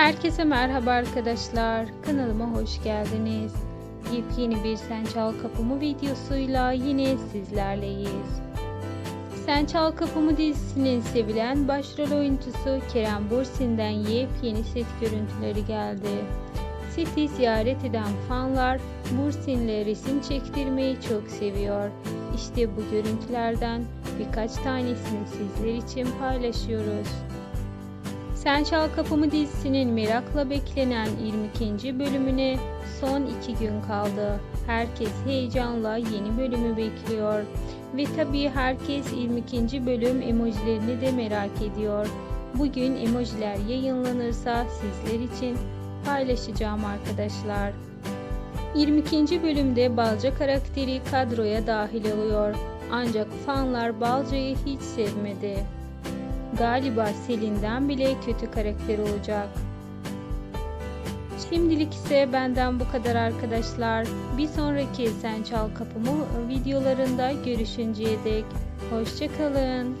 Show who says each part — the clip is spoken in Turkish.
Speaker 1: Herkese merhaba arkadaşlar. Kanalıma hoş geldiniz. Yepyeni bir Sen Çal Kapımı videosuyla yine sizlerleyiz. Sen Çal Kapımı dizisinin sevilen başrol oyuncusu Kerem Bürsin'den yepyeni set görüntüleri geldi. Seti ziyaret eden fanlar Bürsin'le resim çektirmeyi çok seviyor. İşte bu görüntülerden birkaç tanesini sizler için paylaşıyoruz. Sen Çal Kapımı dizisinin merakla beklenen 22. bölümüne son iki gün kaldı. Herkes heyecanla yeni bölümü bekliyor. Ve tabii herkes 22. bölüm emojilerini de merak ediyor. Bugün emojiler yayınlanırsa sizler için paylaşacağım arkadaşlar. 22. bölümde Balca karakteri kadroya dahil oluyor. Ancak fanlar Balca'yı hiç sevmedi. Galiba Selin'den bile kötü karakter olacak. Şimdilik ise benden bu kadar arkadaşlar. Bir sonraki Sen Çal Kapımı videolarında görüşünceye dek hoşçakalın.